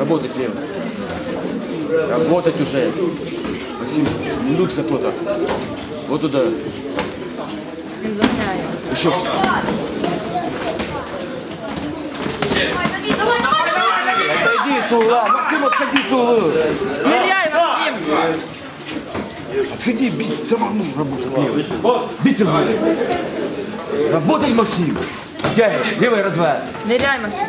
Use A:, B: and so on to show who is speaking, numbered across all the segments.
A: Работать лево. Работать уже. Максим, минутка то-то. Вот туда. Еще. Отойди с угла. Максим, отходи с угла.
B: Ниряй, Максим!
A: Отходи, бить, самому работать левой. Бить работать. Работать, Максим. Тягай, левый развал.
B: Ниряй, Максим!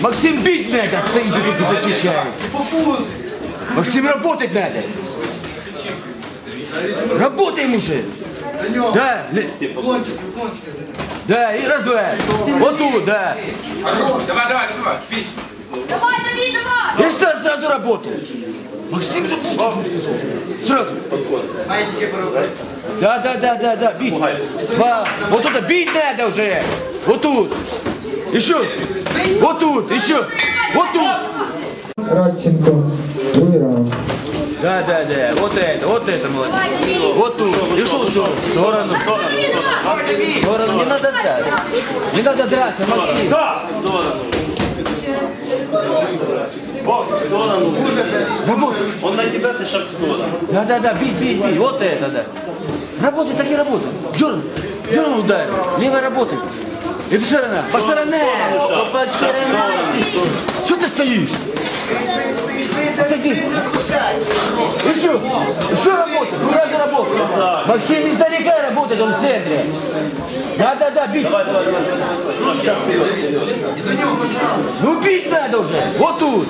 A: Максим, бить надо, стоит и тут защищает. Максим, работать надо. Работаем уже. Да, да, и развал. Вот тут, да.
C: Давай, давай, давай, пич.
D: Давай, Давид, давай!
A: И сразу, сразу работаешь. Максим, работай. Сразу. Да, да, да, да, да, бить. Два. Вот туда, бить надо уже. Вот тут. Еще. Вот тут, еще. Вот тут.
E: Радченко, раунд.
A: Да, да, да. Вот это, вот это молодец. Вот тут. И шел в сторону. В сторону. В сторону. Не надо драться. Не надо драться, Максим. Работай.
F: Он на тебя, ты шаг в сторону.
A: Да, да, да, бить, бить, бить. Вот это, да. Работай, так и работай. Дерн. Дерн ударь. Левая работает. И по сторонам. По сторонам. По сторонам. Что ты стоишь? Отойди. Еще. Еще работай. Два раза работай. Максим издалека работает, он в центре. Да, да, да, бить. Ну бить надо уже. Вот тут.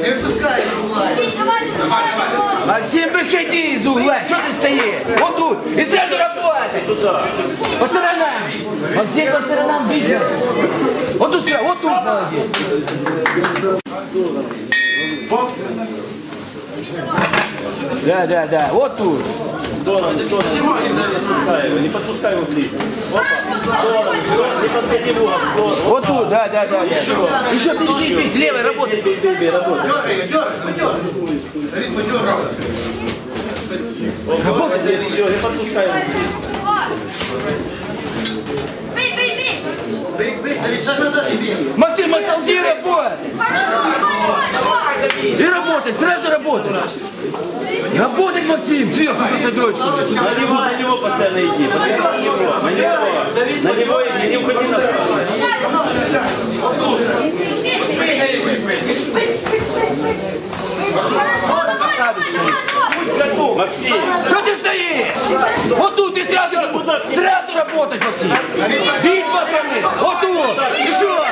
D: Давид, давай, ну давай, давай!
A: Максим, выходи из угла. Что ты стоишь? Вот тут. И сразу работай. По сторонам. Максим, по сторонам видно. Вот тут сюда, вот тут, молодец. Да, да, да, вот тут.
F: Сторону, сторону. Не подпускай его, не подпускай его сторону. Не подходи в угол.
A: Вот тут, да, да, да. да. Еще бить, бить, бить, левой работай.
F: Бей, бей, бей, работай. Работай, еще, не подпускай его.
D: Бей, бей, бей!
A: Максим, оттолкни работай.
D: Хорошо, давай, давай, давай!
A: И работай, сразу работай. Работать, Максим, сверху по садочку.
F: На него, на него постоянно иди. На него, на него. На него иди, не уходи направо.
D: Хорошо, давай, давай, давай, давай!
F: Готов. Максим.
A: Что ты стоишь? Вот тут и сразу, сразу работать, Максим. Бить прямым. Вот тут. Еще.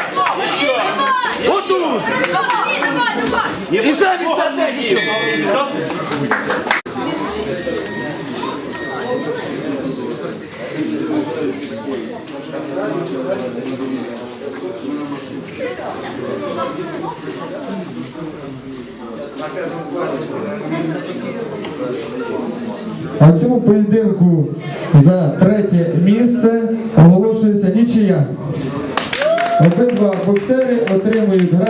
A: Вот тут. И сами страдайте еще.
E: А цьому поєдинку за третє місце оголошується нічия. Обидва боксери отримують грам.